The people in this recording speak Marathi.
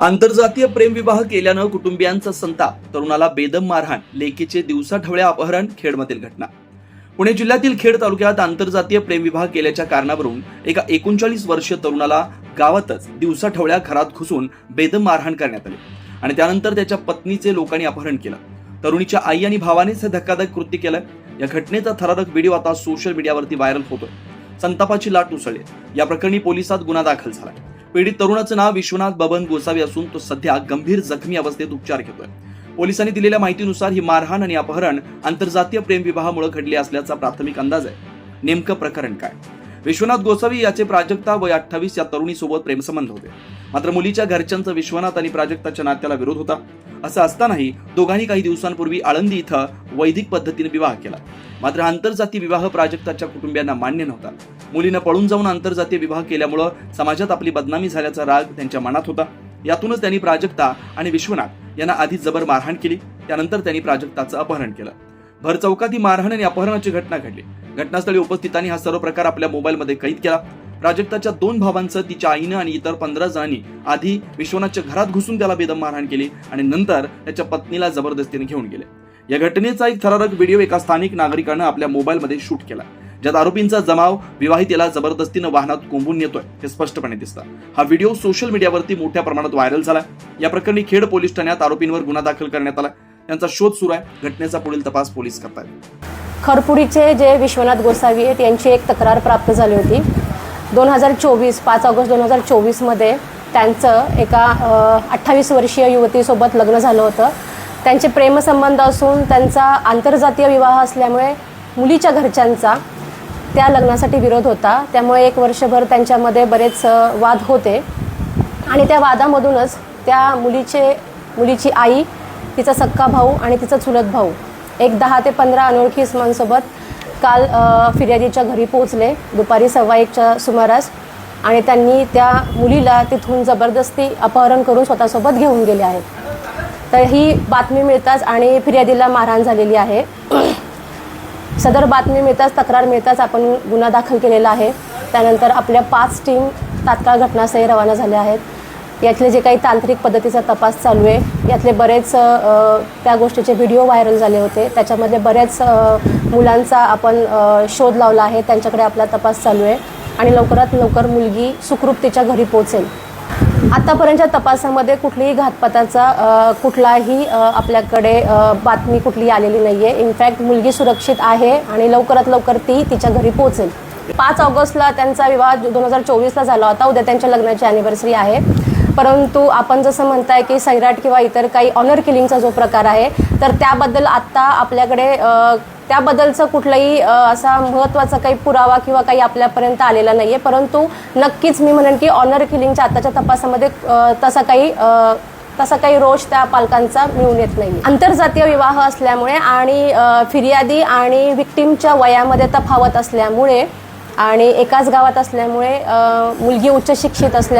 आंतरजातीय प्रेमविवाह केल्यानं कुटुंबियांचा संताप तरुणाला बेदम मारहाण लेकीचे दिवसाढवळ्या अपहरण खेडमधील घटना. पुणे जिल्ह्यातील खेड तालुक्यात आंतरजातीय प्रेमविवाह केल्याच्या कारणावरून एका एकोणचाळीस वर्षीय तरुणाला गावातच दिवसाठवळ्या घरात घुसून बेदम मारहाण करण्यात आली आणि त्यानंतर त्याच्या पत्नीचे लोकांनी अपहरण केलं. तरुणीच्या आई आणि भावानेच हे धक्कादायक कृत्य केलं. या घटनेचा थरारक व्हिडिओ आता सोशल मीडियावरती व्हायरल होतोय. संतापाची लाट उसळली. या प्रकरणी पोलिसात गुन्हा दाखल झाला पीडित तरुणाचं नाव विश्वनाथ बबन गोसावी असून तो सध्या गंभीर जखमी अवस्थेत उपचार घेतोय. पोलिसांनी दिलेल्या माहितीनुसार ही मारहाण आणि अपहरण आंतरजातीय प्रेमविवाहामुळे घडले असल्याचा प्राथमिक अंदाज आहे. नेमकं प्रकरण काय? विश्वनाथ गोसावी याचे प्राजक्ता वय अठ्ठावीस या तरुणीसोबत प्रेमसंबंध होते. मात्र मुलीच्या घरच्यांचा विश्वनाथ आणि प्राजक्ताच्या नात्याला विरोध होता. असं असतानाही दोघांनी काही दिवसांपूर्वी आळंदी इथं वैदिक पद्धतीने विवाह केला. मात्र आंतरजाती विवाह प्राजक्ताच्या कुटुंबियांना मान्य नव्हता. मुलीनं पळून जाऊन आंतरजातीय विवाह केल्यामुळं समाजात आपली बदनामी झाल्याचा राग त्यांच्या मनात होता. यातूनच त्यांनी प्राजक्ता आणि विश्वनाथ यांना आधी जबर मारहाण केली. त्यानंतर त्यांनी प्राजक्ताचं अपहरण केलं. भर चौकात ही मारहाण आणि अपहरणाची घटना घडली. घटनास्थळी उपस्थितांनी हा सर्व प्रकार आपल्या मोबाईलमध्ये कैद केला. प्राजक्ताच्या दोन भावांचं तिच्या आईनं आणि इतर पंधरा जणांनी आधी विश्वनाथच्या घरात घुसून त्याला बेदम मारहाण केली आणि नंतर त्याच्या पत्नीला जबरदस्तीने घेऊन गेले. या घटनेचा एक थरारक व्हिडिओ एका स्थानिक नागरिकानं आपल्या मोबाईलमध्ये शूट केला. ज्यात आरोपींचा जमाव विवाहितेला जबरदस्तीनं वाहनात कोंबून नेतोय हे स्पष्टपणे दिसतं. हा व्हिडिओ सोशल मीडियावरती मोठ्या प्रमाणात व्हायरल झाला या प्रकरणी खेड पोलीस ठाण्यात आरोपींवर गुन्हा दाखल करण्यात आला त्यांचा शोध सुरू आहे. घटनेचा पुढील तपास पोलीस करतात खरपुडीचे जे विश्वनाथ गोसावी आहेत यांची एक तक्रार प्राप्त झाली होती. दोन हजार चोवीस पाच ऑगस्ट दोन हजार चोवीसमध्ये त्यांचं एका अठ्ठावीस वर्षीय युवतीसोबत लग्न झालं होतं. त्यांचे प्रेमसंबंध असून त्यांचा आंतरजातीय विवाह असल्यामुळे मुलीच्या घरच्यांचा त्या लग्नासाठी विरोध होता. त्यामुळे एक वर्षभर त्यांच्यामध्ये बरेच वाद होते. आणि त्या वादामधूनच त्या मुलीचे मुलीची आई तिचा सक्का भाऊ आणि तिचा चुलत भाऊ एक दहा ते पंधरा अनोळखी इसमांसोबत काल फिर्यादीच्या घरी पोहोचले. दुपारी सव्वा एकच्या सुमारास. आणि त्यांनी त्या मुलीला तिथून जबरदस्ती अपहरण करून स्वतःसोबत घेऊन गेले आहेत. तर ही बातमी मिळताच आणि फिर्यादीला मारहाण झालेली आहे. सदर बातमी मिळताच तक्रार मिळताच आपण गुन्हा दाखल केलेला आहे. त्यानंतर आपल्या पाच टीम तात्काळ घटनास्थळी रवाना झाल्या आहेत. यातले जे काही तांत्रिक पद्धतीचा तपास चालू आहे यातले बरेच त्या गोष्टीचे व्हिडिओ व्हायरल झाले होते. त्याच्यामधले बऱ्याच मुलांचा आपण शोध लावला आहे. त्यांच्याकडे आपला तपास चालू आहे. आणि लवकरात लवकर मुलगी सुखरूप तिच्या घरी पोहोचेल. आतापर्यंतच्या तपासामध्ये कुठलीही घातपाताचा कुठलाही आपल्याकडे बातमी कुठली आलेली नाही आहे इनफॅक्ट मुलगी सुरक्षित आहे आणि लवकरात लवकर ती तिच्या घरी पोहोचेल. पाच ऑगस्टला त्यांचा विवाह दोन हजार चोवीसला झाला होता. उद्या त्यांच्या लग्नाची अॅनिव्हर्सरी आहे. परंतु आपण जसं म्हणताय की सैराट किंवा इतर काही ऑनर किलिंगचा जो प्रकार आहे तर त्याबद्दल आत्ता आपल्याकडे त्याबद्दलचं कुठलाही असा महत्त्वाचा काही पुरावा किंवा काही आपल्यापर्यंत आलेला नाही आहे परंतु नक्कीच मी म्हणेन की ऑनर किलिंगच्या आताच्या तपासामध्ये तसा काही तसा काही रोष त्या पालकांचा मिळून येत नाही आंतरजातीय विवाह असल्यामुळे आणि फिर्यादी आणि विक्टीमच्या वयामध्ये तफावत असल्यामुळे आणि एकाच गावात असल्यामुळे मुलगी उच्च शिक्षित असल्यामुळे